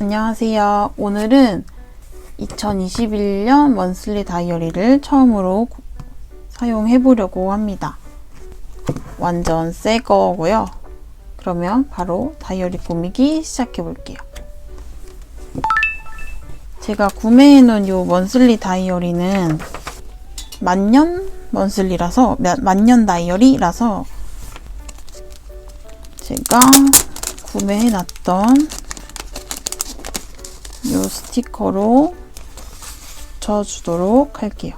안녕하세요. 오늘은 2021년 먼슬리 다이어리를 처음으로 고- 사용해 보려고 합니다. 완전 새 거고요. 그러면 바로 다이어리 꾸미기 시작해 볼게요. 제가 구매해 놓은 이 먼슬리 다이어리는 만년 먼슬리라서 마- 만년 다이어리라서 제가 구매해 놨던 이 스티커로 붙여주도록 할게요.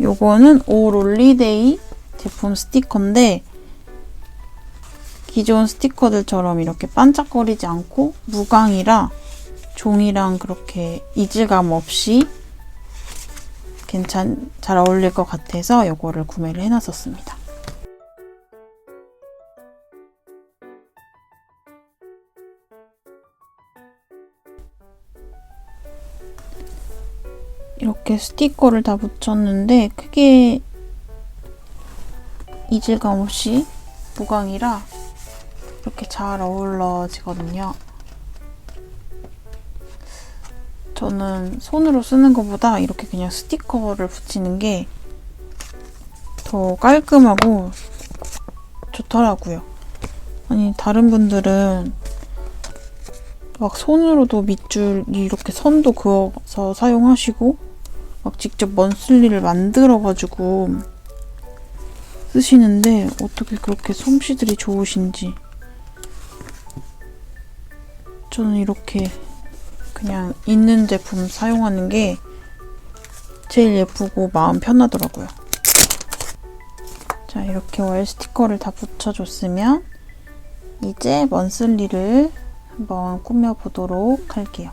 요거는 오롤리데이 제품 스티커인데 기존 스티커들처럼 이렇게 반짝거리지 않고 무광이라 종이랑 그렇게 이질감 없이 괜찮 잘 어울릴 것 같아서 이거를 구매를 해놨었습니다. 이렇게 스티커를 다 붙였는데 크게 이질감 없이 무광이라 이렇게 잘 어우러지거든요. 저는 손으로 쓰는 것보다 이렇게 그냥 스티커를 붙이는 게 더 깔끔하고 좋더라고요. 아니, 다른 분들은 막 손으로도 밑줄 이렇게 선도 그어서 사용하시고 막 직접 먼슬리를 만들어가지고 쓰시는데 어떻게 그렇게 솜씨들이 좋으신지 저는 이렇게 그냥 있는 제품 사용하는 게 제일 예쁘고 마음 편하더라고요. 자 이렇게 월 스티커를 다 붙여줬으면 이제 먼슬리를 한번 꾸며보도록 할게요.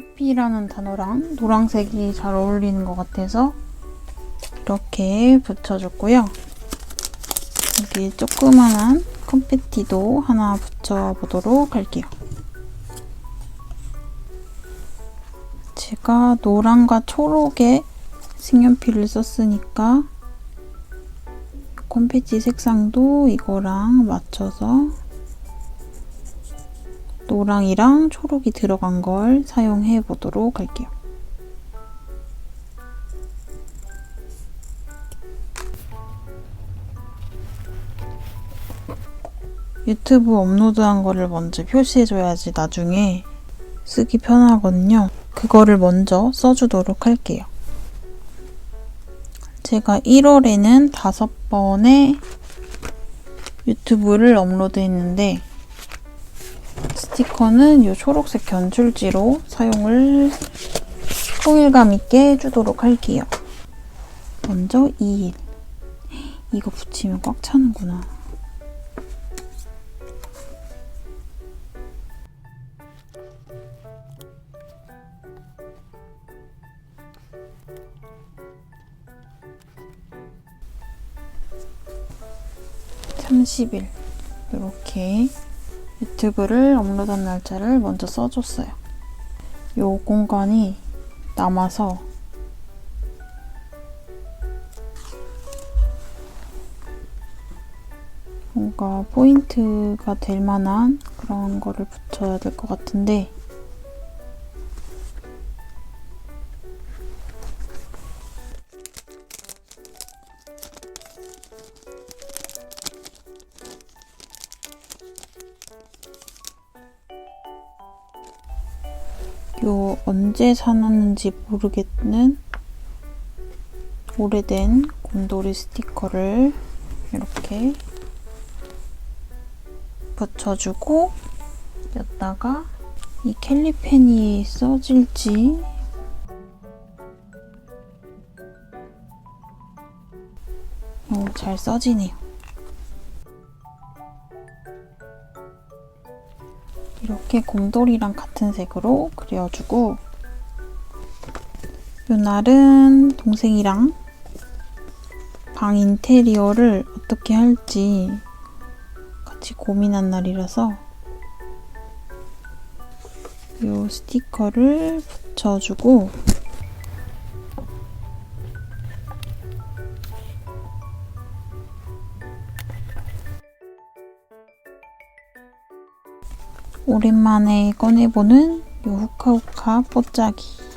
해피라는 단어랑 노란색이 잘 어울리는 것 같아서 이렇게 붙여줬고요. 여기 조그만한 컴패티도 하나 붙여보도록 할게요. 제가 노란과 초록의 색연필을 썼으니까 컴패티 색상도 이거랑 맞춰서 노랑이랑 초록이 들어간 걸 사용해 보도록 할게요. 유튜브 업로드한 거를 먼저 표시해줘야지 나중에 쓰기 편하거든요. 그거를 먼저 써주도록 할게요. 제가 1월에는 다섯 번의 유튜브를 업로드했는데 스티커는 이 초록색 견출지로 사용을 통일감 있게 해주도록 할게요. 먼저 2일. 이거 붙이면 꽉 차는구나. (30일) 이렇게 유튜브를 업로드한 날짜를 먼저 써줬어요. 요 공간이 남아서 뭔가 포인트가 될 만한 그런 거를 붙여야 될 것 같은데 사놨는지 모르겠는 오래된 곰돌이 스티커를 이렇게 붙여주고 여기다가 이 캘리펜이 써질지 오, 잘 써지네요. 이렇게 곰돌이랑 같은 색으로 그려주고 이날은 동생이랑 방 인테리어를 어떻게 할지 같이 고민한 날이라서 이 스티커를 붙여주고 오랜만에 꺼내보는 이 후카후카 뽀짜기 이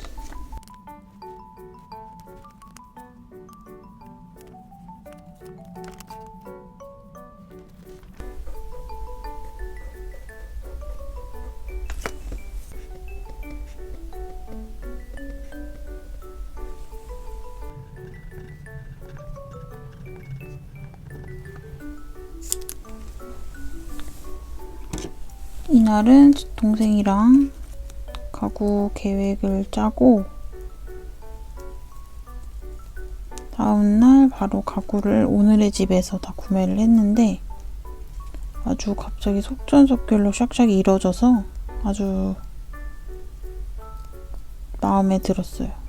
날은 동생이랑 가구 계획을 짜고 다음날 바로 가구를 오늘의 집에서 다 구매를 했는데 아주 갑자기 속전속결로 샥샥 이뤄져서 아주 마음에 들었어요.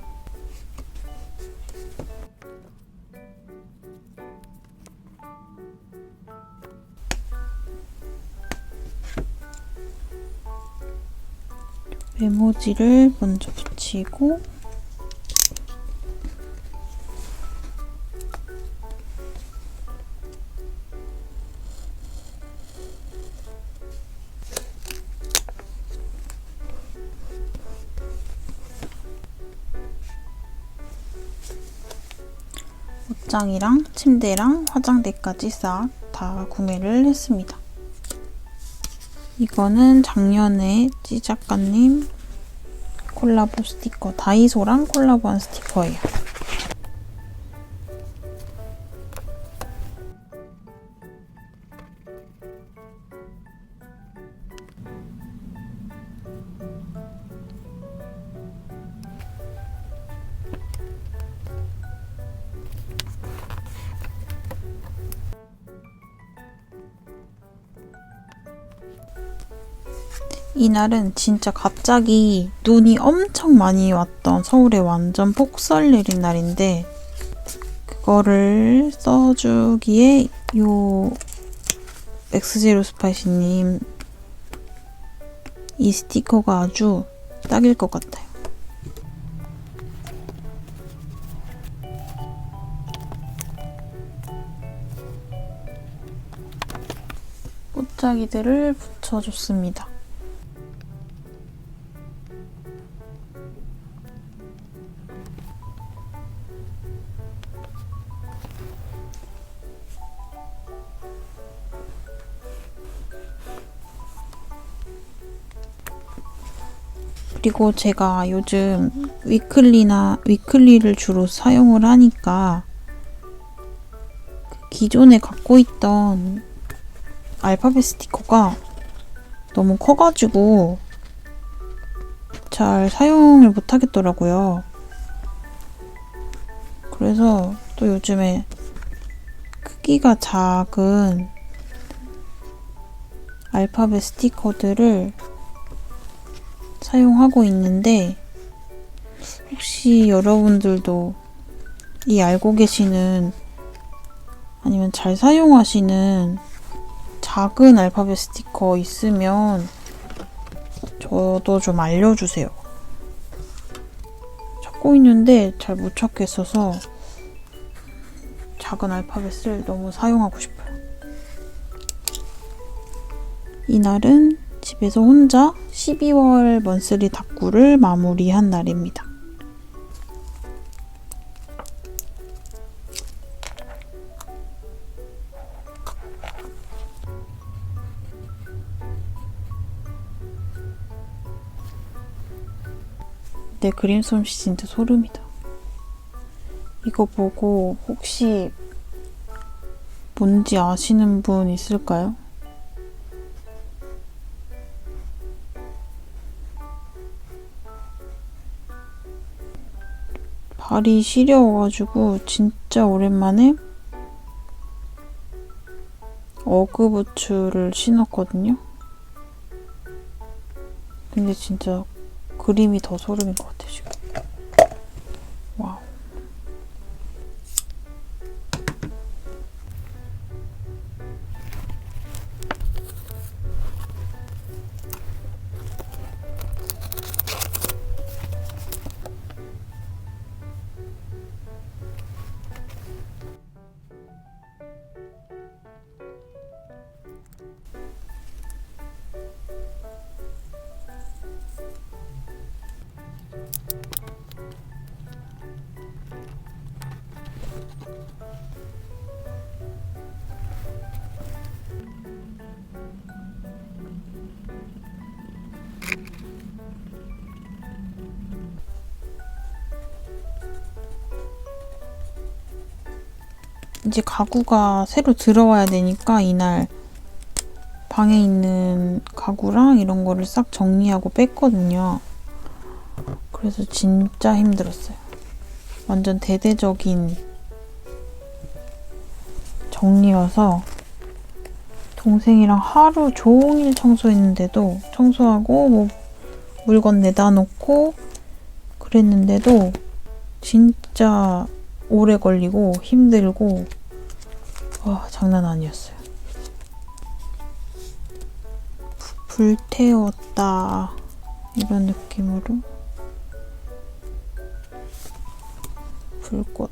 메모지를 먼저 붙이고 옷장이랑 침대랑 화장대까지 싹 다 구매를 했습니다. 이거는 작년에 찌작가님 콜라보 스티커 다이소랑 콜라보한 스티커예요. 이날은 진짜 갑자기 눈이 엄청 많이 왔던 서울에 완전 폭설 내린 날인데 그거를 써주기에 요 엑스제로 스파이시님 이 스티커가 아주 딱일 것 같아요. 꽃자기들을 붙여줬습니다. 그리고 제가 요즘 위클리나 위클리를 주로 사용을 하니까 그 기존에 갖고 있던 알파벳 스티커가 너무 커가지고 잘 사용을 못 하겠더라고요. 그래서 또 요즘에 크기가 작은 알파벳 스티커들을 사용하고 있는데 혹시 여러분들도 이 알고 계시는 아니면 잘 사용하시는 작은 알파벳 스티커 있으면 저도 좀 알려주세요. 찾고 있는데 잘 못 찾겠어서 작은 알파벳을 너무 사용하고 싶어요. 이날은 집에서 혼자 12월 먼스리 다꾸를 마무리한 날입니다. 내 그림 솜씨 진짜 소름이다. 이거 보고 혹시 뭔지 아시는 분 있을까요? 발이 시려워가지고 진짜 오랜만에 어그 부츠를 신었거든요. 근데 진짜 그림이 더 소름인 것 같아 지금. 이제 가구가 새로 들어와야 되니까 이날 방에 있는 가구랑 이런 거를 싹 정리하고 뺐거든요. 그래서 진짜 힘들었어요. 완전 대대적인 정리여서 동생이랑 하루 종일 청소했는데도 청소하고 뭐 물건 내다 놓고 그랬는데도 진짜 오래 걸리고 힘들고 와 장난 아니었어요. 부- 불태웠다. 이런 느낌으로. 불꽃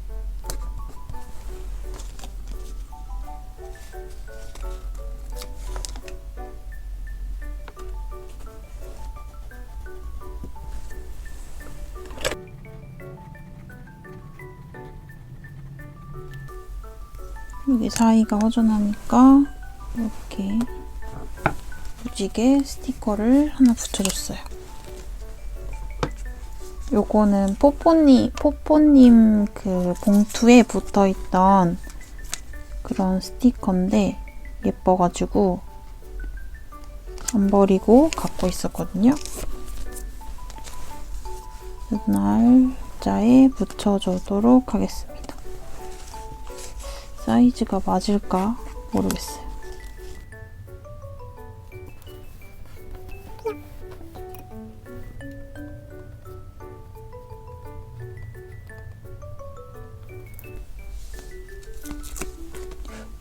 여기 사이가 허전하니까 이렇게 무지개 스티커를 하나 붙여줬어요. 요거는 뽀뽀님, 뽀뽀님 그 봉투에 붙어 있던 그런 스티커인데 예뻐가지고 안 버리고 갖고 있었거든요. 날짜에 붙여주도록 하겠습니다. 사이즈가 맞을까 모르겠어요.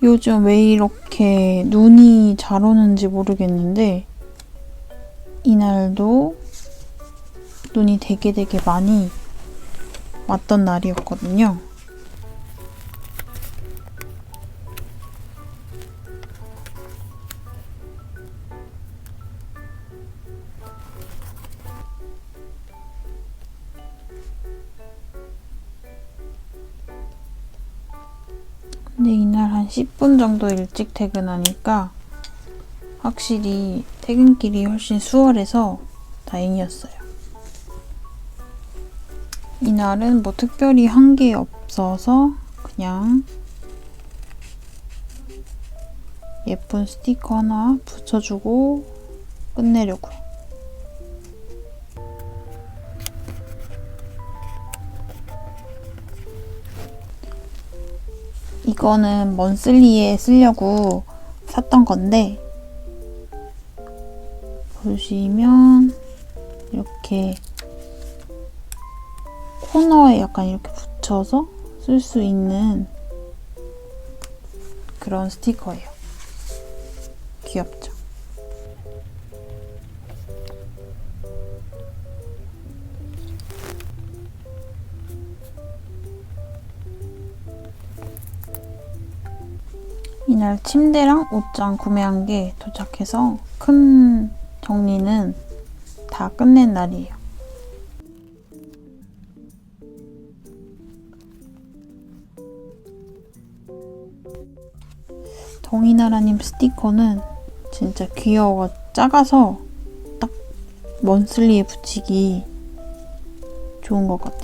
요즘 왜 이렇게 눈이 잘 오는지 모르겠는데 이날도 눈이 되게 되게 많이 왔던 날이었거든요. 10분 정도 일찍 퇴근하니까 확실히 퇴근길이 훨씬 수월해서 다행이었어요. 이날은 뭐 특별히 한 게 없어서 그냥 예쁜 스티커 하나 붙여주고 끝내려고요. 이거는 먼슬리에 쓰려고 샀던 건데 보시면 이렇게 코너에 약간 이렇게 붙여서 쓸 수 있는 그런 스티커예요. 귀엽죠? 이날 침대랑 옷장 구매한 게 도착해서 큰 정리는 다 끝낸 날이에요. 동이나라님 스티커는 진짜 귀여워 작아서 딱 먼슬리에 붙이기 좋은 것 같아요.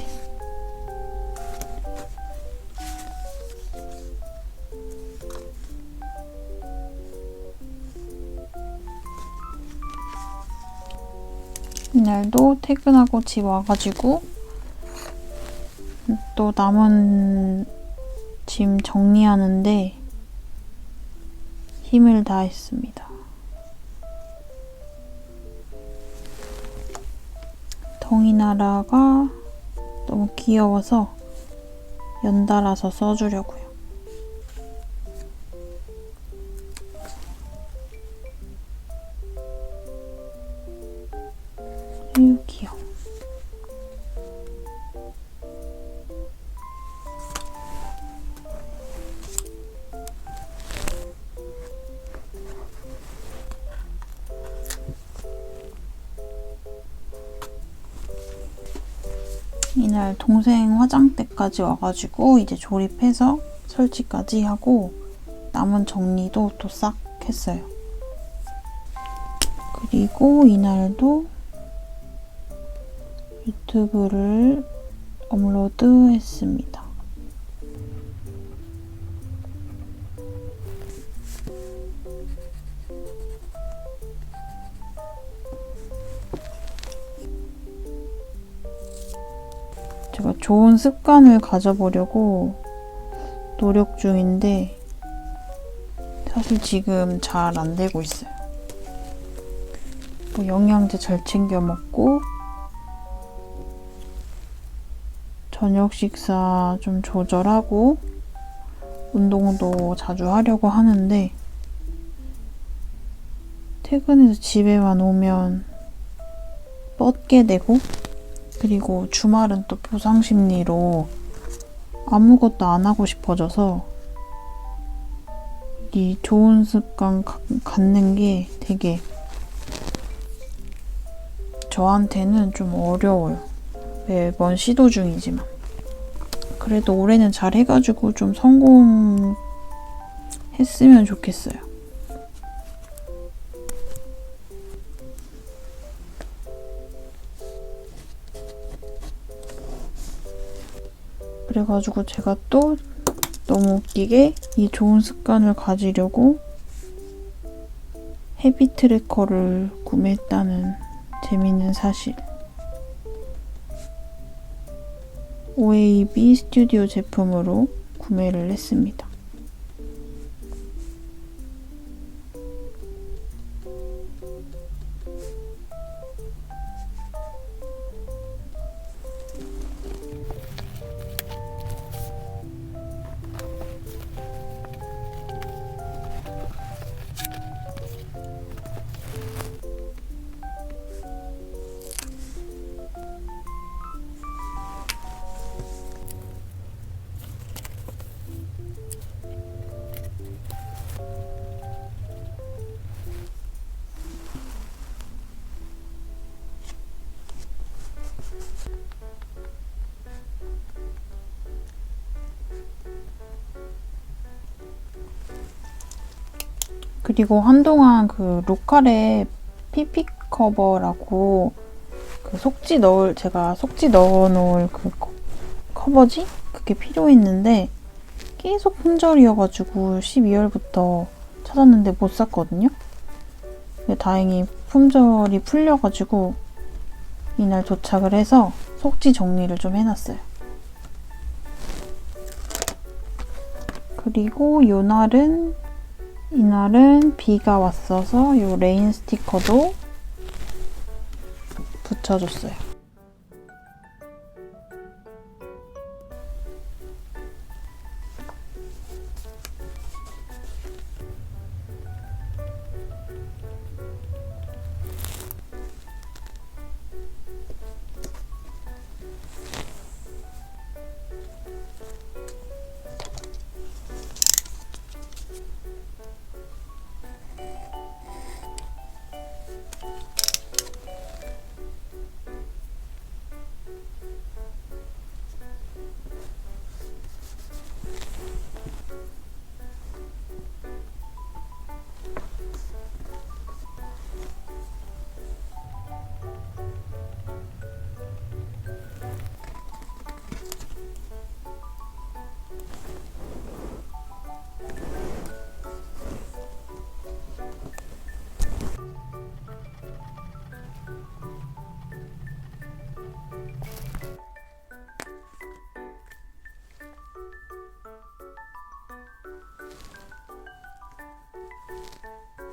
날도 퇴근하고 집 와가지고 또 남은 짐 정리하는데 힘을 다했습니다. 종이나라가 너무 귀여워서 연달아서 써주려고요. 이날 동생 화장대까지 와가지고 이제 조립해서 설치까지 하고 남은 정리도 또 싹 했어요. 그리고 이날도 유튜브를 업로드 했습니다. 좋은 습관을 가져보려고 노력 중인데 사실 지금 잘 안 되고 있어요. 뭐 영양제 잘 챙겨 먹고 저녁 식사 좀 조절하고 운동도 자주 하려고 하는데 퇴근해서 집에만 오면 뻗게 되고 그리고 주말은 또 보상 심리로 아무것도 안 하고 싶어져서 이 좋은 습관 가- 갖는 게 되게 저한테는 좀 어려워요. 매번 시도 중이지만. 그래도 올해는 잘 해가지고 좀 성공했으면 좋겠어요. 그래가지고 제가 또 너무 웃기게 이 좋은 습관을 가지려고 헤비 트래커를 구매했다는 재밌는 사실. OAB 스튜디오 제품으로 구매를 했습니다. 그리고 한동안 그 로컬의 피피 커버라고 그 속지 넣을 제가 속지 넣어 놓을 그 커- 커버지 그게 필요했는데 계속 품절이어가지고 12월부터 찾았는데 못 샀거든요. 근데 다행히 품절이 풀려가지고 이날 도착을 해서 속지 정리를 좀 해놨어요. 그리고 요 날은 이날은 비가 왔어서 요 레인 스티커도 붙여줬어요.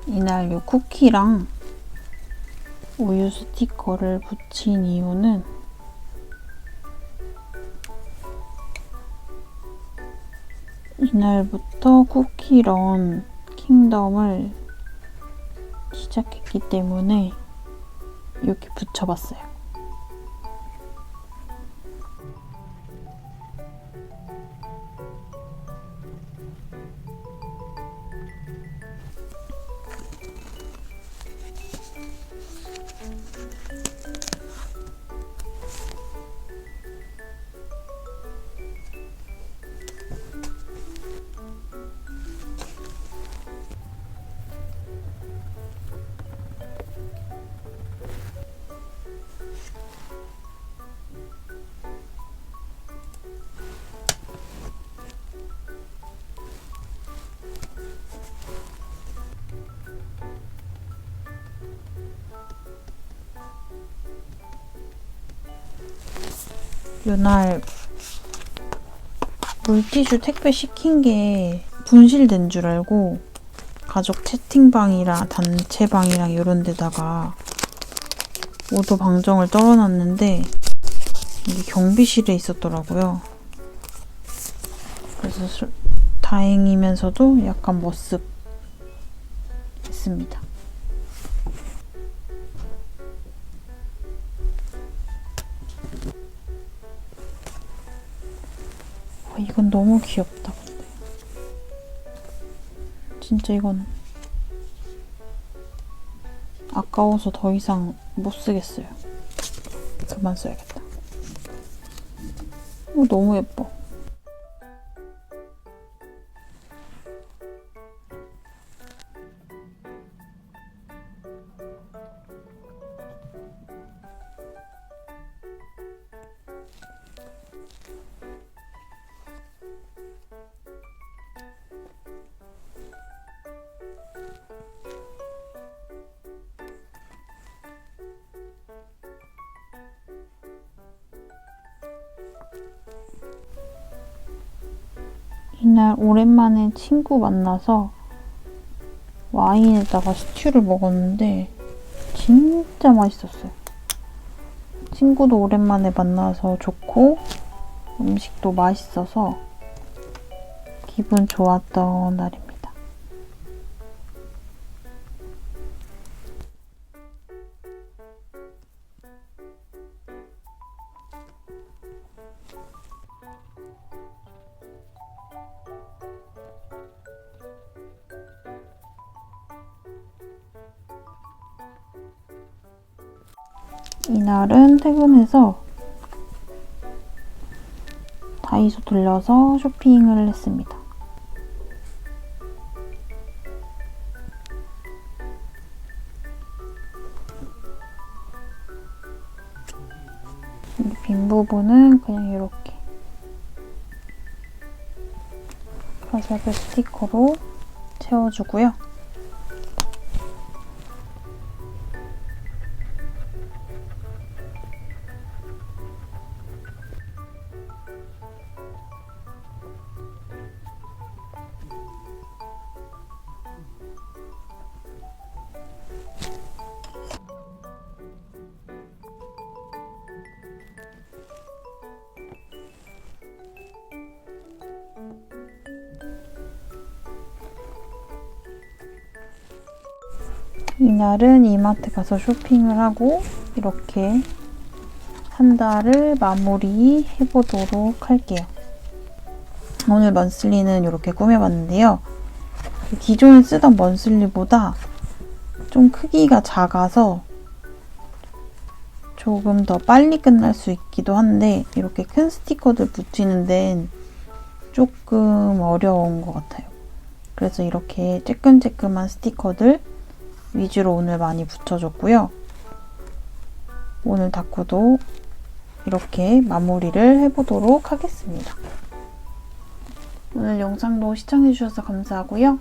이날 요 쿠키랑 우유 스티커를 붙인 이유는 이날부터 쿠키런 킹덤을 시작했기 때문에 이렇게 붙여봤어요. 이날 물티슈 택배 시킨 게 분실된 줄 알고 가족 채팅방이랑 단체방이랑 이런 데다가 오도 방정을 떨어놨는데 이게 경비실에 있었더라고요. 그래서 수- 다행이면서도 약간 머쓱 했습니다. 이건 너무 귀엽다, 근데. 진짜 이건 아까워서 더 이상 못 쓰겠어요. 그만 써야겠다. 어, 너무 예뻐. 오랜만에 친구 만나서 와인에다가 스튜를 먹었는데 진짜 맛있었어요. 친구도 오랜만에 만나서 좋고 음식도 맛있어서 기분 좋았던 날입니다. 퇴근해서 다이소 들려서 쇼핑을 했습니다. 이빈 부분은 그냥 이렇게 가사별 스티커로 채워주고요. 이날은 이마트 가서 쇼핑을 하고 이렇게 한 달을 마무리 해보도록 할게요. 오늘 먼슬리는 이렇게 꾸며봤는데요. 그 기존에 쓰던 먼슬리보다 좀 크기가 작아서 조금 더 빨리 끝날 수 있기도 한데 이렇게 큰 스티커들 붙이는 데는 조금 어려운 것 같아요. 그래서 이렇게 쬐끔쬐끔한 스티커들 위주로 오늘 많이 붙여줬고요. 오늘 다꾸도 이렇게 마무리를 해보도록 하겠습니다. 오늘 영상도 시청해주셔서 감사하고요.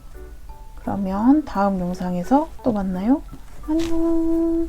그러면 다음 영상에서 또 만나요. 안녕.